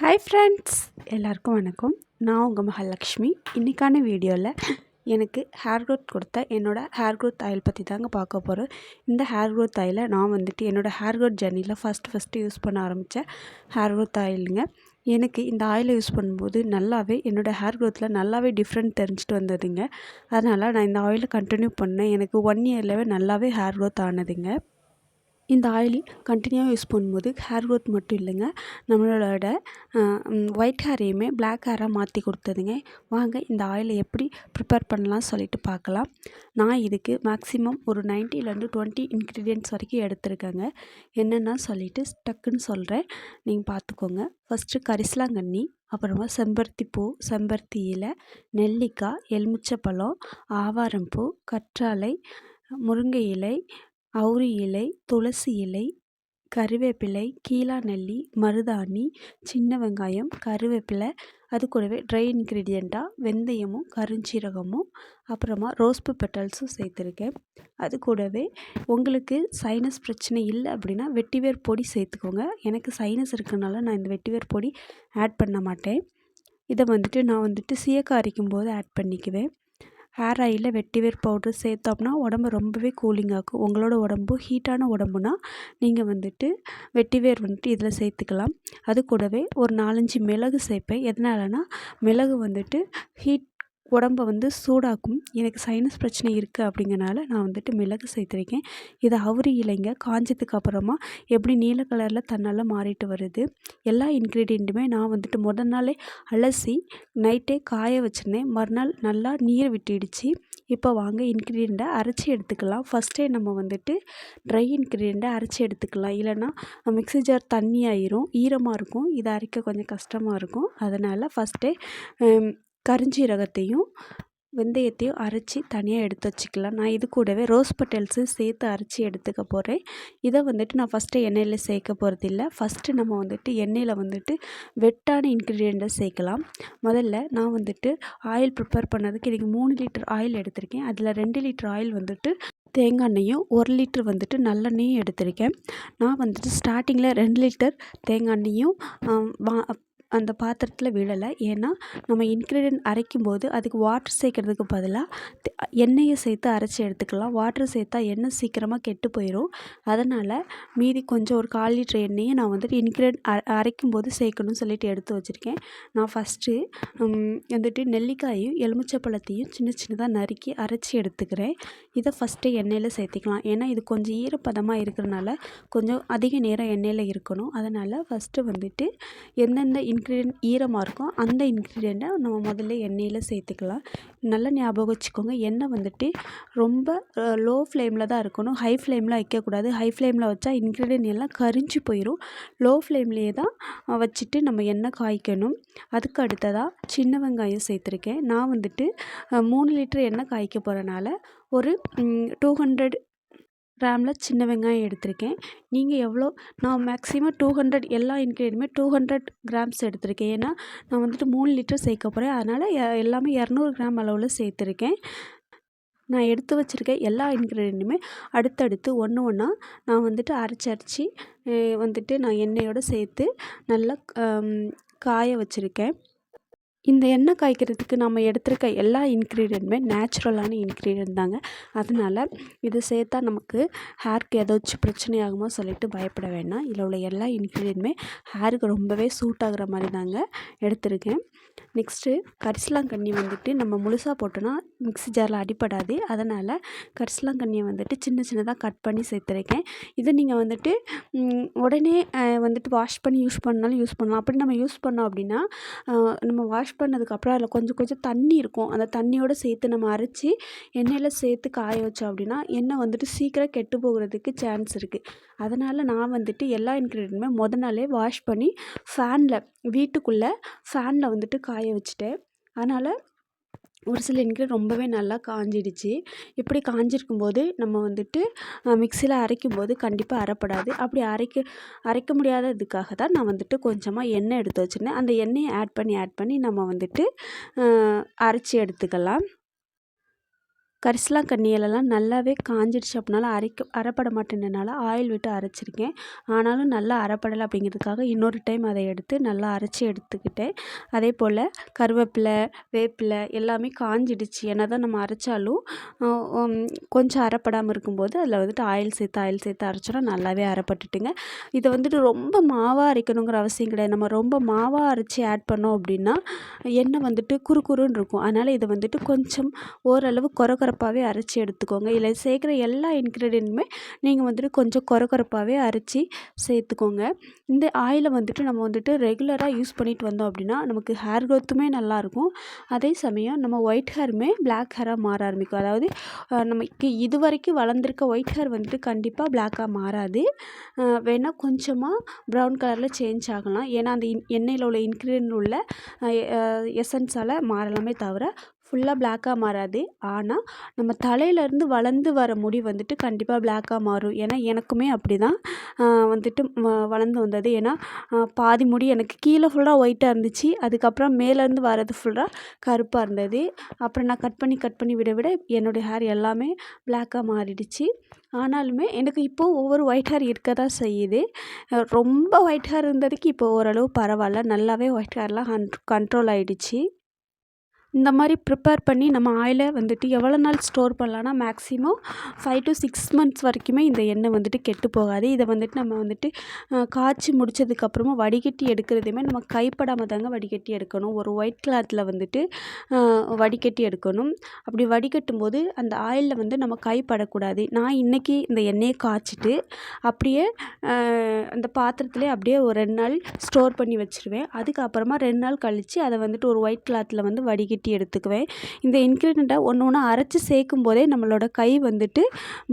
Hi friends எல்லாருக்கும் வணக்கம். நான் உங்கள் மகாலட்சுமி. இன்றைக்கான வீடியோவில் எனக்கு ஹேர் க்ரோத் கொடுத்த என்னோடய ஹேர் க்ரோத் ஆயில் பற்றி தாங்க பார்க்க போகிறோம் இந்த ஹேர் க்ரோத் ஆயிலை நான் வந்துட்டு என்னோடய ஹேர் க்ரோத் ஜர்னியில் ஃபஸ்ட்டு ஃபஸ்ட்டு யூஸ் பண்ண ஆரம்பித்த ஹேர் க்ரோத் ஆயிலுங்க எனக்கு இந்த ஆயிலை யூஸ் பண்ணும்போது நல்லாவே என்னோடய ஹேர் க்ரோத்தில் நல்லாவே டிஃப்ரெண்ட் தெரிஞ்சுட்டு வந்ததுங்க. அதனால் நான் இந்த ஆயிலை கண்டினியூ பண்ணேன். எனக்கு ஒன் இயர்லவே நல்லாவே ஹேர் க்ரோத் ஆனதுங்க. இந்த ஆயில் கண்டினியூவாக யூஸ் பண்ணும்போது ஹேர் க்ரோத் மட்டும் இல்லைங்க. நம்மளோட ஒயிட் ஹேரையுமே பிளாக் ஹேராக மாற்றி கொடுத்ததுங்க. வாங்க இந்த ஆயிலை எப்படி ப்ரிப்பேர் பண்ணலாம் சொல்லிட்டு பார்க்கலாம். நான் இதுக்கு மேக்ஸிமம் ஒரு நைன்ட்டிலேருந்து டுவெண்ட்டி இன்க்ரீடியன்ட்ஸ் வரைக்கும் எடுத்திருக்கேங்க. என்னென்னா சொல்லிவிட்டு டக்குன்னு சொல்கிறேன் நீங்கள் பார்த்துக்கோங்க. ஃபஸ்ட்டு கரிசலாங்கண்ணி அப்புறமா செம்பருத்தி பூ செம்பருத்தி இலை நெல்லிக்காய் எலுமிச்சப்பழம் ஆவாரம்பூ கற்றாழை முருங்கை இலை அவுரி இலை துளசி இலை கருவேப்பிலை கீழாநெல்லி மருதாணி சின்ன வெங்காயம் கருவேப்பிலை அது கூடவே ட்ரை இன்க்ரீடியண்ட்டாக வெந்தயமும் கருஞ்சீரகமும் அப்புறமா ரோஸ்பு பெட்டல்ஸும் சேர்த்துருக்கேன். அது கூடவே உங்களுக்கு சைனஸ் பிரச்சனை இல்லை அப்படின்னா வெட்டிவேர் பொடி சேர்த்துக்கோங்க. எனக்கு சைனஸ் இருக்கனால நான் இந்த வெட்டிவேர் பொடி ஆட் பண்ண மாட்டேன். இதை வந்துட்டு நான் வந்துட்டு சீயக்காய் அரைக்கும் போது ஆட் பண்ணிக்குவேன். ஹேர் ஆயிலில் வெட்டிவேர் பவுட்ரு சேர்த்தோம்னா உடம்பு ரொம்பவே கூலிங் ஆக்கும் உங்களோட உடம்பு ஹீட்டான உடம்புனா நீங்கள் வந்துட்டு வெட்டிவேர் வந்துட்டு இதில் சேர்த்துக்கலாம். அது கூடவே ஒரு நாலஞ்சு மிளகு சேர்ப்பேன். எதனாலனா மிளகு வந்துட்டு ஹீட் உடம்பை வந்து சூடாக்கும். எனக்கு சைனஸ் பிரச்சனை இருக்குது அப்படிங்கிறனால நான் வந்துட்டு மிளகு சேர்த்துருக்கேன். இதை அவுரி இலைங்க. காஞ்சதுக்கு அப்புறமா எப்படி நீல கலரில் தன்னால் மாறிட்டு வருது. எல்லா இன்க்ரீடியண்ட்டுமே நான் வந்துட்டு முதல் நாளே அலசி நைட்டே காய வச்சுருந்தேன். மறுநாள் நல்லா நீர் விட்டுடுச்சு. இப்போ வாங்க இன்க்ரீடியண்ட்டை அரைச்சி எடுத்துக்கலாம். ஃபஸ்ட்டே நம்ம வந்துட்டு ட்ரை இன்க்ரீடியண்ட்டை அரைச்சி எடுத்துக்கலாம். இல்லைன்னா மிக்ஸி ஜார் தண்ணி ஆயிரும். ஈரமாக இருக்கும். இதை அரைக்க கொஞ்சம் கஷ்டமாக இருக்கும். அதனால் ஃபஸ்ட்டே கருஞ்சீரகத்தையும் வெந்தயத்தையும் அரைச்சி தனியாக எடுத்து வச்சுக்கலாம். நான் இது கூடவே ரோஸ் பட்டல்ஸும் சேர்த்து அரைச்சி எடுத்துக்க போகிறேன் இதை வந்துட்டு நான் ஃபஸ்ட்டு எண்ணெயில் சேர்க்க போகிறது இல்லை ஃபஸ்ட்டு நம்ம வந்துட்டு எண்ணெயில் வந்துட்டு வெட்டான இன்க்ரீடியண்ட்டை சேர்க்கலாம். முதல்ல நான் வந்துட்டு ஆயில் ப்ரிப்பேர் பண்ணதுக்கு இன்றைக்கி மூணு லிட்டர் ஆயில் எடுத்திருக்கேன். அதில் ரெண்டு லிட்டர் ஆயில் வந்துட்டு தேங்காய் எண்ணெயும் ஒரு லிட்டர் வந்துட்டு நல்லெண்ணெயும் எடுத்திருக்கேன். நான் வந்துட்டு ஸ்டார்டிங்கில் ரெண்டு லிட்டர் தேங்காய் எண்ணெயும் வா அந்த பாத்திரத்தில் விழலை. ஏன்னா நம்ம இன்க்ரீடியன்ட் அரைக்கும் போது அதுக்கு வாட்டர் சேர்க்கறதுக்கு பதிலாக எண்ணெயை சேர்த்து அரைச்சி எடுத்துக்கலாம். வாட்ரு சேர்த்தா எண்ணெய் சீக்கிரமாக கெட்டு போயிடும் அதனால் மீதி கொஞ்சம் ஒரு கால் லிட்டர் எண்ணெயை நான் வந்துட்டு இன்க்ரீடியன்ட் அரை அரைக்கும் போது சேர்க்கணும்னு சொல்லிட்டு எடுத்து வச்சுருக்கேன். நான் ஃபஸ்ட்டு வந்துட்டு நெல்லிக்காயும் எலுமிச்சப்பழத்தையும் சின்ன சின்னதாக நறுக்கி அரைச்சி எடுத்துக்கிறேன். இதை ஃபஸ்ட்டு எண்ணெயில் சேர்த்திக்கலாம். ஏன்னா இது கொஞ்சம் ஈரப்பதமாக இருக்கிறனால கொஞ்சம் அதிக நேரம் எண்ணெயில் இருக்கணும். அதனால் ஃபஸ்ட்டு வந்துட்டு எந்தெந்த இன் இன்க்ரீடியன்ட் ஈரமாக இருக்கும் அந்த இன்க்ரீடியண்ட்டை நம்ம முதல்ல எண்ணெயில் சேர்த்துக்கலாம். நல்லா ஞாபகம் வச்சுக்கோங்க எண்ணெய் வந்துட்டு ரொம்ப லோ ஃப்ளேமில் தான் இருக்கணும். ஹை ஃப்ளேமில் வைக்கக்கூடாது. ஹை ஃப்ளேமில் வச்சா இன்க்ரீடியன்ட் எல்லாம் கரிஞ்சு போயிடும் லோ ஃப்ளேம்லேயே தான் வச்சுட்டு நம்ம எண்ணெய் காய்க்கணும். அதுக்கு அடுத்ததாக சின்ன வெங்காயம் சேர்த்துருக்கேன். நான் வந்துட்டு மூணு லிட்டர் எண்ணெய் காய்க்க போகிறனால ஒரு டூ ஹண்ட்ரட் கிராமில் சின்ன வெங்காயம் எடுத்திருக்கேன். நீங்கள் எவ்வளோ நான் மேக்ஸிமம் டூ ஹண்ட்ரட் எல்லா இன்க்ரீடியன்ட்டுமே டூ ஹண்ட்ரட் கிராம்ஸ் எடுத்திருக்கேன். ஏன்னா நான் வந்துட்டு மூணு லிட்டர் சேர்க்க போகிறேன் அதனால் எல்லாமே இரநூறு கிராம் அளவில் சேர்த்துருக்கேன். நான் எடுத்து வச்சுருக்க எல்லா இன்க்ரீடியண்ட்டுமே அடுத்தடுத்து ஒன்று ஒன்றா நான் வந்துட்டு அரைச்சி அரைச்சி வந்துட்டு நான் எண்ணெயோடு சேர்த்து நல்லா காய வச்சுருக்கேன். இந்த எண்ணெய் காய்க்கிறதுக்கு நம்ம எடுத்திருக்க எல்லா இன்க்ரீடியண்ட்டுமே நேச்சுரலான இன்க்ரீடியன்ட் தாங்க. அதனால் இது சேர்த்தா நமக்கு ஹேருக்கு ஏதாச்சும் பிரச்சனை ஆகுமோ சொல்லிட்டு பயப்பட வேணாம் இதில் உள்ள எல்லா இன்க்ரீடியண்ட்டுமே ஹேருக்கு ரொம்பவே சூட் ஆகுற மாதிரி தாங்க எடுத்திருக்கேன். நெக்ஸ்ட்டு கரிசலாங்கண்ணி வந்துட்டு நம்ம முழுசாக போட்டோன்னா மிக்ஸி ஜாரில் அடிப்படாது அதனால் கரிசலாங்கண்ணியை வந்துட்டு சின்ன சின்னதாக கட் பண்ணி சேர்த்துருக்கேன். இதை நீங்கள் வந்துட்டு உடனே வந்துட்டு வாஷ் பண்ணி யூஸ் பண்ணாலும் யூஸ் பண்ணலாம். அப்படி நம்ம யூஸ் பண்ணோம் அப்படின்னா நம்ம வாஷ் பண்ணதுக்கப்புறம் அதில் கொஞ்சம் கொஞ்சம் தண்ணி இருக்கும். அந்த தண்ணியோடு சேர்த்து நம்ம அரைச்சி எண்ணெயில் சேர்த்து காய வச்சோம் அப்படின்னா எண்ணெய் வந்துட்டு சீக்கிரம் கெட்டு போகிறதுக்கு சான்ஸ் இருக்குது அதனால் நான் வந்துட்டு எல்லா இன்க்ரீடியண்ட்டுமே முத நாளே வாஷ் பண்ணி ஃபேனில் வீட்டுக்குள்ளே ஃபேனில் வந்துட்டு காய வச்சுட்டேன். அதனால் ஒரு சில இன்க்ரீடியன்ட் ரொம்பவே நல்லா காஞ்சிடுச்சு. இப்படி காஞ்சிருக்கும் போது நம்ம வந்துட்டு மிக்சியில் அரைக்கும் போது கண்டிப்பாக அரைப்படாது. அப்படி அரைக்க அரைக்க முடியாததுக்காக தான் நான் வந்துட்டு கொஞ்சமாக எண்ணெய் எடுத்து வச்சுருந்தேன். அந்த எண்ணெயை ஆட் பண்ணி ஆட் பண்ணி நம்ம வந்துட்டு அரைச்சி எடுத்துக்கலாம். கரிசலாங்கண்ணி கண்ணியிலலாம் நல்லாவே காஞ்சிடுச்சு. அப்படினால அரைக்க அரைப்பட மாட்டேன்றனால ஆயில் விட்டு அரைச்சிருக்கேன். ஆனாலும் நல்லா அரைப்படலை அப்படிங்கிறதுக்காக இன்னொரு டைம் அதை எடுத்து நல்லா அரைச்சி எடுத்துக்கிட்டேன். அதே போல் கருவேப்பிலை வேப்பிலை எல்லாமே காஞ்சிடுச்சு. என்ன தான் நம்ம அரைச்சாலும் கொஞ்சம் அரைப்படாமல் இருக்கும்போது அதில் வந்துட்டு ஆயில் சேர்த்து ஆயில் சேர்த்து அரைச்சோன்னா நல்லாவே அரைப்பட்டுட்டுங்க. இதை வந்துட்டு ரொம்ப மாவாக அரைக்கணுங்கிற அவசியம் கிடையாது. நம்ம ரொம்ப மாவாக அரைச்சி ஆட் பண்ணோம் அப்படின்னா எண்ணெய் வந்துட்டு குறு குறுன்னு இருக்கும். அதனால் இதை வந்துட்டு கொஞ்சம் ஓரளவு குறை குறைப்பாகவே அரைச்சி எடுத்துக்கோங்க. இதில் சேர்க்குற எல்லா இன்க்ரீடியண்ட்டுமே நீங்கள் வந்துட்டு கொஞ்சம் கொர கொரப்பாகவே அரைச்சி சேர்த்துக்கோங்க. இந்த ஆயிலை வந்துட்டு நம்ம வந்துட்டு ரெகுலராக யூஸ் பண்ணிட்டு வந்தோம் அப்படின்னா நமக்கு ஹேர் க்ரோத்துமே நல்லாயிருக்கும் அதே சமயம் நம்ம ஒயிட் ஹேருமே பிளாக் ஹேராக மாற ஆரம்பிக்கும். அதாவது நமக்கு இது வரைக்கும் வளர்ந்துருக்க ஒயிட் ஹேர் வந்துட்டு கண்டிப்பாக பிளாக்காக மாறாது. வேணால் கொஞ்சமாக ப்ரௌன் கலரில் சேஞ்ச் ஆகலாம். ஏன்னா அந்த இன் எண்ணெயில் உள்ள இன்க்ரீடியன்ட் உள்ள எசன்ஸால் மாறலாமே தவிர ஃபுல்லாக பிளாக்காக மாறாது. ஆனால் நம்ம தலையிலேருந்து வளர்ந்து வர முடி வந்துட்டு கண்டிப்பாக பிளாக்காக மாறும். ஏன்னா எனக்குமே அப்படி தான் வந்துட்டு வளர்ந்து வந்தது. ஏன்னா பாதி முடி எனக்கு கீழே ஃபுல்லாக ஒயிட்டாக இருந்துச்சு. அதுக்கப்புறம் மேலேருந்து வர்றது ஃபுல்லாக கருப்பாக இருந்தது. அப்புறம் நான் கட் பண்ணி கட் பண்ணி விட விட என்னுடைய ஹேர் எல்லாமே பிளாக்காக மாறிடுச்சு. ஆனாலுமே எனக்கு இப்போது ஒவ்வொரு ஒயிட் ஹேர் இருக்க தான் செய்யுது ரொம்ப ஒயிட் ஹேர் இருந்ததுக்கு இப்போ ஓரளவு பரவாயில்ல. நல்லாவே ஒயிட் ஹேர்லாம் கண்ட்ரோல் ஆகிடுச்சி இந்த மாதிரி ப்ரிப்பேர் பண்ணி நம்ம ஆயிலை வந்துட்டு எவ்வளோ நாள் ஸ்டோர் பண்ணலான்னா maximum five to six months வரைக்குமே இந்த எண்ணெய் வந்துட்டு கெட்டு போகாது. இதை வந்துட்டு நம்ம வந்துட்டு காய்ச்சி முடித்ததுக்கப்புறமா வடிகட்டி எடுக்கிறதுமே நம்ம கைப்படாமல் தாங்க வடிகட்டி எடுக்கணும். ஒரு ஒயிட் கிளாத்தில் வந்துட்டு வடிகட்டி எடுக்கணும். அப்படி வடிகட்டும் போது அந்த ஆயிலில் வந்து நம்ம கைப்படக்கூடாது. நான் இன்றைக்கி இந்த எண்ணெயை காய்ச்சிட்டு அப்படியே அந்த பாத்திரத்துலேயே அப்படியே ஒரு ரெண்டு நாள் ஸ்டோர் பண்ணி வச்சுருவேன். அதுக்கப்புறமா ரெண்டு நாள் கழித்து அதை வந்துட்டு ஒரு ஒயிட் கிளாத்தில் வந்து வடிகட்டி வடிகட்டி எடுத்துக்குவேன். இந்த இன்க்ரீடியண்ட்டை ஒன்று ஒன்றா அரைச்சி சேர்க்கும் போதே நம்மளோட கை வந்துட்டு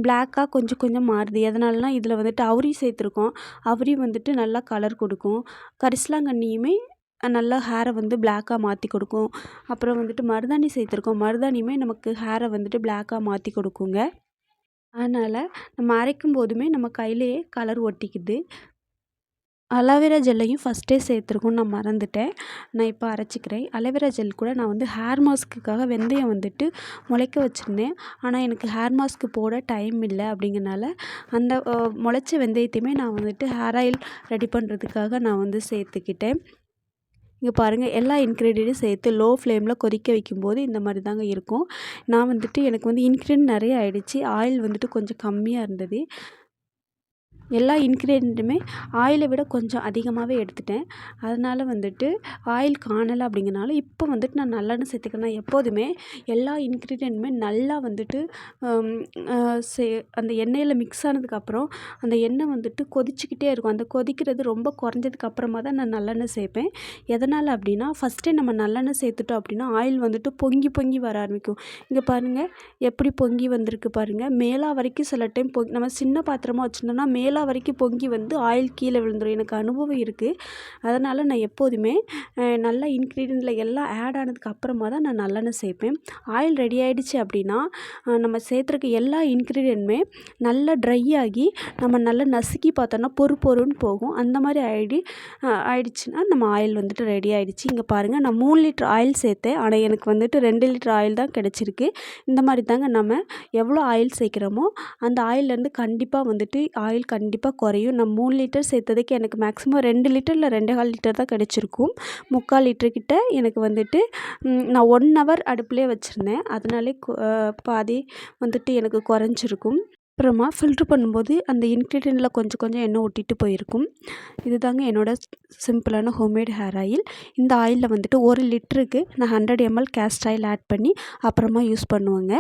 பிளாக்காக கொஞ்சம் கொஞ்சம் மாறுது. எதனாலனா இதில் வந்துட்டு அவுரி சேர்த்துருக்கோம். அவுரி வந்துட்டு நல்லா கலர் கொடுக்கும். கரிசலாங்கண்ணியுமே நல்லா ஹேரை வந்து பிளாக்காக மாற்றி கொடுக்கும். அப்புறம் வந்துட்டு மருதாணி சேர்த்துருக்கோம். மருதாணியுமே நமக்கு ஹேரை வந்துட்டு பிளாக்காக மாற்றி கொடுக்குங்க. அதனால் நம்ம அரைக்கும் போதுமே நம்ம கையிலேயே கலர் ஒட்டிக்குது. அலோவேரா ஜெல்லையும் ஃபஸ்ட்டே சேர்த்துருக்கோம் நான் மறந்துட்டேன். நான் இப்போ அரைச்சிக்கிறேன். அலோவேரா ஜெல் கூட நான் வந்து ஹேர் மாஸ்க்குக்காக வெந்தயம் வந்துட்டு முளைக்க வச்சுருந்தேன். ஆனால் எனக்கு ஹேர் மாஸ்க்கு போட டைம் இல்லை அப்படிங்கிறனால அந்த முளைச்ச வெந்தயத்தையுமே நான் வந்துட்டு ஹேர் ஆயில் ரெடி பண்ணுறதுக்காக நான் வந்து சேர்த்துக்கிட்டேன். இங்கே பாருங்கள் எல்லா இன்க்ரீடியண்ட்டும் சேர்த்து லோ ஃப்ளேமில் கொதிக்க வைக்கும்போது இந்த மாதிரி தாங்க இருக்கும். நான் வந்துட்டு எனக்கு வந்து இன்க்ரீடியன்ட் நிறைய ஆகிடுச்சி ஆயில் வந்துட்டு கொஞ்சம் கம்மியாக இருந்தது. எல்லா இன்க்ரீடியண்ட்டுமே ஆயிலை விட கொஞ்சம் அதிகமாகவே எடுத்துட்டேன். அதனால் வந்துட்டு ஆயில் காணலை அப்படிங்கிறனால இப்போ வந்துட்டு நான் நல்லெண்ணெய் சேர்த்துக்கிறேன். எப்போதுமே எல்லா இன்க்ரீடியண்ட்டுமே நல்லா வந்துட்டு சே அந்த எண்ணெயில் மிக்ஸ் ஆனதுக்கப்புறம் அந்த எண்ணெய் வந்துட்டு கொதிச்சுக்கிட்டே இருக்கும். அந்த கொதிக்கிறது ரொம்ப குறைஞ்சதுக்கு அப்புறமா தான் நான் நல்லெண்ணெய் சேர்ப்பேன். எதனால் அப்படின்னா ஃபஸ்ட்டே நம்ம நல்லெண்ணெய் சேர்த்துட்டோம் அப்படின்னா ஆயில் வந்துட்டு பொங்கி பொங்கி வர ஆரம்பிக்கும். இங்கே பாருங்கள் எப்படி பொங்கி வந்திருக்கு பாருங்கள் மேலா வரைக்கும் சில டைம் பொங்கி நம்ம சின்ன பாத்திரமாக வச்சுருந்தோம்னா மேலே எல்லா வரைக்கும் பொங்கி வந்து ஆயில் கீழே விழுந்துடும் எனக்கு அனுபவம் இருக்குது அதனால் நான் எப்போதுமே நல்லா இன்க்ரீடியண்ட்டில் எல்லாம் ஆட் ஆனதுக்கு அப்புறமா தான் நான் நல்லெண்ணெய் சேர்ப்பேன். ஆயில் ரெடி ஆகிடுச்சு அப்படின்னா நம்ம சேர்த்துருக்க எல்லா இன்க்ரீடியண்ட்டுமே நல்லா ட்ரை ஆகி நம்ம நல்லா நசுக்கி பார்த்தோன்னா பொறு பொறுன்னு போகும். அந்த மாதிரி ஆயிடி ஆயிடுச்சுன்னா நம்ம ஆயில் வந்துட்டு ரெடி ஆகிடுச்சு இங்கே பாருங்கள் நான் மூணு லிட்டர் ஆயில் சேர்த்தேன். ஆனால் எனக்கு வந்துட்டு ரெண்டு லிட்டர் ஆயில் தான் கிடச்சிருக்கு. இந்த மாதிரி தாங்க நம்ம எவ்வளோ ஆயில் சேர்க்குறோமோ அந்த ஆயிலேருந்து கண்டிப்பாக வந்துட்டு ஆயில் கண்டி கண்டிப்பாக குறையும். நான் மூணு லிட்டர் சேர்த்ததுக்கு எனக்கு மேக்ஸிமம் ரெண்டு லிட்டர் இல்லை ரெண்டு கால் லிட்டர் தான் கிடச்சிருக்கும். முக்கால் லிட்டர்கிட்ட எனக்கு வந்துட்டு நான் ஒன் ஹவர் அடுப்புலேயே வச்சுருந்தேன். அதனாலே பாதி வந்துட்டு எனக்கு குறைஞ்சிருக்கும். அப்புறமா ஃபில்ட்ரு பண்ணும்போது அந்த இன்க்ரீடியண்ட்டில் கொஞ்சம் கொஞ்சம் எண்ணெய் ஒட்டிட்டு போயிருக்கும். இது தாங்க என்னோடய சிம்பிளான ஹோம்மேட் ஹேர் ஆயில் இந்த ஆயிலில் வந்துட்டு ஒரு லிட்டருக்கு நான் hundred ML castor oil add பண்ணி அப்புறமா யூஸ் பண்ணுவேங்க.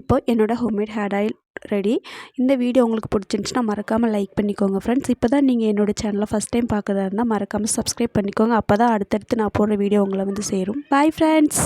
இப்போ என்னோடய ஹோம்மேட் ஹேர் ஆயில் ரெடி இந்த வீடியோ உங்களுக்கு பிடிச்சிருந்துச்சின்னா மறக்காமல் லைக் பண்ணிக்கோங்க ஃப்ரெண்ட்ஸ் இப்போ தான் நீங்கள் என்னோடய சேனலை ஃபஸ்ட் டைம் பார்க்குறதா இருந்தால் மறக்காமல் சப்ஸ்கிரைப் பண்ணிக்கோங்க. அப்போ தான் அடுத்தடுத்து நான் போடுற வீடியோ உங்களை வந்து சேரும். Bye friends